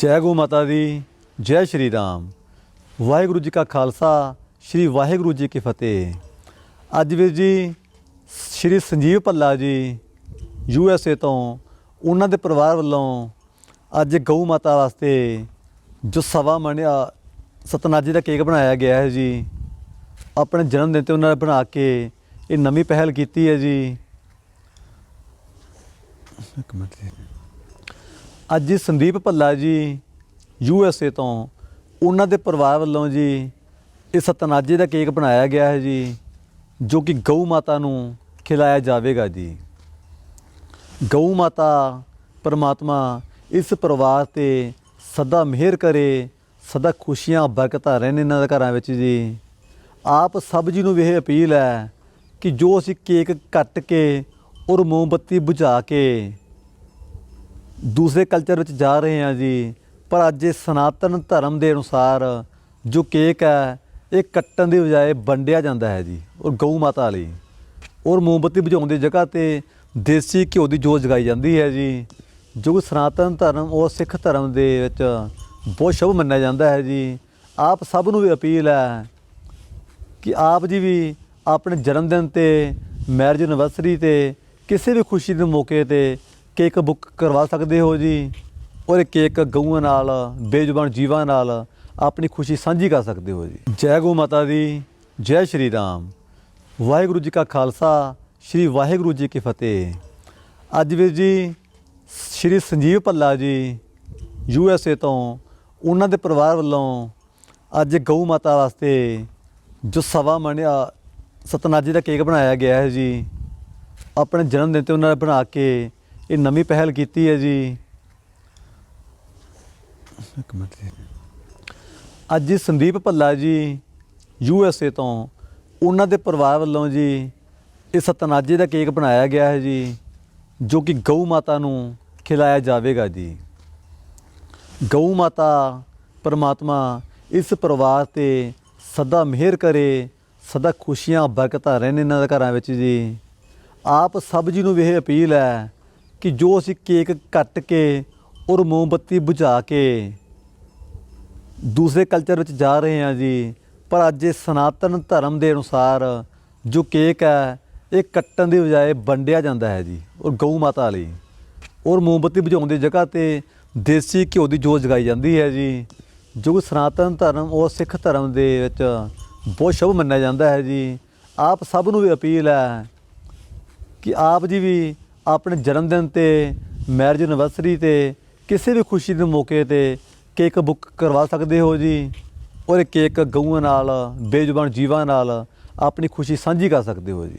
ਜੈ ਗੋ ਮਾਤਾ ਦੀ, ਜੈ ਸ਼੍ਰੀ ਰਾਮ। ਵਾਹਿਗੁਰੂ ਜੀ ਕਾ ਖਾਲਸਾ, ਸ਼੍ਰੀ ਵਾਹਿਗੁਰੂ ਜੀ ਕੀ ਫਤਿਹ। ਅੱਜ ਵੀਰ ਜੀ, ਸ਼੍ਰੀ ਸੰਜੀਵ ਭੱਲਾ ਜੀ, ਯੂ ਐਸ ਏ ਤੋਂ ਉਹਨਾਂ ਦੇ ਪਰਿਵਾਰ ਵੱਲੋਂ ਅੱਜ ਗਊ ਮਾਤਾ ਵਾਸਤੇ ਜੋ ਸਵਾ ਮਣਿਆ ਸਤਨਾਜੀ ਦਾ ਕੇਕ ਬਣਾਇਆ ਗਿਆ ਹੈ ਜੀ। ਆਪਣੇ ਜਨਮ ਦਿਨ ਤੇ ਉਹਨਾਂ ਨੇ ਬਣਾ ਕੇ ਇਹ ਨਵੀਂ ਪਹਿਲ ਕੀਤੀ ਹੈ ਜੀ। ਇੱਕ ਮਿੰਟ ਜੀ। ਅੱਜ ਸੰਦੀਪ ਭੱਲਾ ਜੀ, ਯੂ ਐਸ ਏ ਤੋਂ, ਉਹਨਾਂ ਦੇ ਪਰਿਵਾਰ ਵੱਲੋਂ ਜੀ, ਇਹ ਸਤਨਾਜੇ ਦਾ ਕੇਕ ਬਣਾਇਆ ਗਿਆ ਹੈ ਜੀ, ਜੋ ਕਿ ਗਊ ਮਾਤਾ ਨੂੰ ਖਿਲਾਇਆ ਜਾਵੇਗਾ ਜੀ। ਗਊ ਮਾਤਾ ਪਰਮਾਤਮਾ ਇਸ ਪਰਿਵਾਰ ਤੇ ਸਦਾ ਮਿਹਰ ਕਰੇ, ਸਦਾ ਖੁਸ਼ੀਆਂ ਬਰਕਤਾਂ ਰਹਿਣ ਇਹਨਾਂ ਦੇ ਘਰਾਂ ਵਿੱਚ ਜੀ। ਆਪ ਸਭ ਜੀ ਨੂੰ ਵੀ ਇਹ ਅਪੀਲ ਹੈ ਕਿ ਜੋ ਅਸੀਂ ਕੇਕ ਕੱਟ ਕੇ ਔਰ ਮੋਮਬੱਤੀ ਬੁਝਾ ਕੇ ਦੂਸਰੇ ਕਲਚਰ ਵਿੱਚ ਜਾ ਰਹੇ ਹਾਂ ਜੀ, ਪਰ ਅੱਜ ਇਹ ਸਨਾਤਨ ਧਰਮ ਦੇ ਅਨੁਸਾਰ ਜੋ ਕੇਕ ਹੈ, ਇਹ ਕੱਟਣ ਦੀ ਬਜਾਏ ਵੰਡਿਆ ਜਾਂਦਾ ਹੈ ਜੀ, ਔਰ ਗਊ ਮਾਤਾ ਲਈ। ਔਰ ਮੋਮਬੱਤੀ ਬੁਝਾਉਣ ਦੀ ਜਗ੍ਹਾ ਤੇ ਦੇਸੀ ਘਿਓ ਦੀ ਜੋਤ ਜਗਾਈ ਜਾਂਦੀ ਹੈ ਜੀ, ਜੋ ਕਿ ਸਨਾਤਨ ਧਰਮ ਔਰ ਸਿੱਖ ਧਰਮ ਦੇ ਵਿੱਚ ਬਹੁਤ ਸ਼ੁਭ ਮੰਨਿਆ ਜਾਂਦਾ ਹੈ ਜੀ। ਆਪ ਸਭ ਨੂੰ ਵੀ ਅਪੀਲ ਹੈ ਕਿ ਆਪ ਜੀ ਵੀ ਆਪਣੇ ਜਨਮ ਦਿਨ ਤੇ ਮੈਰਿਜ ਐਨਵਰਸਰੀ ਤੇ, ਕਿਸੇ ਵੀ ਖੁਸ਼ੀ ਦੇ ਮੌਕੇ ਤੇ ਕੇਕ ਬੁੱਕ ਕਰਵਾ ਸਕਦੇ ਹੋ ਜੀ? ਔਰ ਇਹ ਕੇਕ ਗਊਆਂ ਨਾਲ, ਬੇਜ਼ੁਬਾਨ ਜੀਵਾਂ ਨਾਲ ਆਪਣੀ ਖੁਸ਼ੀ ਸਾਂਝੀ ਕਰ ਸਕਦੇ ਹੋ ਜੀ। ਜੈ ਗਊ ਮਾਤਾ ਦੀ, ਜੈ ਸ਼੍ਰੀ ਰਾਮ। ਵਾਹਿਗੁਰੂ ਜੀ ਕਾ ਖਾਲਸਾ, ਸ਼੍ਰੀ ਵਾਹਿਗੁਰੂ ਜੀ ਕੀ ਫਤਿਹ। ਅੱਜ ਵੀਰ ਜੀ, ਸ਼੍ਰੀ ਸੰਜੀਵ ਭੱਲਾ ਜੀ, ਯੂ ਐਸ ਏ ਤੋਂ ਉਹਨਾਂ ਦੇ ਪਰਿਵਾਰ ਵੱਲੋਂ ਅੱਜ ਗਊ ਮਾਤਾ ਵਾਸਤੇ ਜੋ ਸਵਾ ਮਣਿਆ ਸਤਨਾਜੀ ਦਾ ਕੇਕ ਬਣਾਇਆ ਗਿਆ ਹੈ ਜੀ। ਆਪਣੇ ਜਨਮ ਦਿਨ ਤੇ ਉਹਨਾਂ ਨੇ ਬਣਾ ਕੇ ਇਹ ਨਵੀਂ ਪਹਿਲ ਕੀਤੀ ਹੈ ਜੀ। ਇੱਕ ਮਿੰਟ ਜੀ। ਅੱਜ ਜੀ ਸੰਦੀਪ ਭੱਲਾ ਜੀ ਯੂ ਐਸ ਏ ਤੋਂ ਉਹਨਾਂ ਦੇ ਪਰਿਵਾਰ ਵੱਲੋਂ ਜੀ ਇਹ ਸਤਨਾਜੀ ਦਾ ਕੇਕ ਬਣਾਇਆ ਗਿਆ ਹੈ ਜੀ ਜੋ ਕਿ ਗਊ ਮਾਤਾ ਨੂੰ ਖਿਲਾਇਆ ਜਾਵੇਗਾ ਜੀ। ਗਊ ਮਾਤਾ ਪਰਮਾਤਮਾ ਇਸ ਪਰਿਵਾਰ ਤੇ ਸਦਾ ਮਿਹਰ ਕਰੇ ਸਦਾ ਖੁਸ਼ੀਆਂ ਬਰਕਤਾਂ ਰਹਿਣ ਇਹਨਾਂ ਦੇ ਘਰਾਂ ਵਿੱਚ ਜੀ। ਆਪ ਸਭ ਜੀ ਨੂੰ ਵੀ ਇਹ ਅਪੀਲ ਹੈ ਕਿ ਜੋ ਅਸੀਂ ਕੇਕ ਕੱਟ ਕੇ ਔਰ ਮੋਮਬੱਤੀ ਬੁਝਾ ਕੇ ਦੂਸਰੇ ਕਲਚਰ ਵਿੱਚ ਜਾ ਰਹੇ ਹਾਂ ਜੀ, ਪਰ ਅੱਜ ਇਹ ਸਨਾਤਨ ਧਰਮ ਦੇ ਅਨੁਸਾਰ ਜੋ ਕੇਕ ਹੈ, ਇਹ ਕੱਟਣ ਦੀ ਬਜਾਏ ਵੰਡਿਆ ਜਾਂਦਾ ਹੈ ਜੀ, ਔਰ ਗਊ ਮਾਤਾ ਲਈ। ਔਰ ਮੋਮਬੱਤੀ ਬੁਝਾਉਣ ਦੀ ਜਗ੍ਹਾ ਤੇ ਦੇਸੀ ਘਿਓ ਦੀ ਜੋਤ ਜਗਾਈ ਜਾਂਦੀ ਹੈ ਜੀ, ਜੋ ਕਿ ਸਨਾਤਨ ਧਰਮ ਔਰ ਸਿੱਖ ਧਰਮ ਦੇ ਵਿੱਚ ਬਹੁਤ ਸ਼ੁਭ ਮੰਨਿਆ ਜਾਂਦਾ ਹੈ ਜੀ। ਆਪ ਸਭ ਨੂੰ ਵੀ ਅਪੀਲ ਹੈ ਕਿ ਆਪ ਜੀ ਵੀ ਆਪਣੇ ਜਨਮ ਦਿਨ ਤੇ ਮੈਰਿਜ ਐਨਵਰਸਰੀ ਤੇ, ਕਿਸੇ ਵੀ ਖੁਸ਼ੀ ਦੇ ਮੌਕੇ ਤੇ ਕੇਕ ਬੁੱਕ ਕਰਵਾ ਸਕਦੇ ਹੋ ਜੀ ਔਰ ਇਹ ਕੇਕ ਗਊਆਂ ਨਾਲ, ਬੇਜ਼ੁਬਾਨ ਜੀਵਾਂ ਨਾਲ ਆਪਣੀ ਖੁਸ਼ੀ ਸਾਂਝੀ ਕਰ ਸਕਦੇ ਹੋ ਜੀ।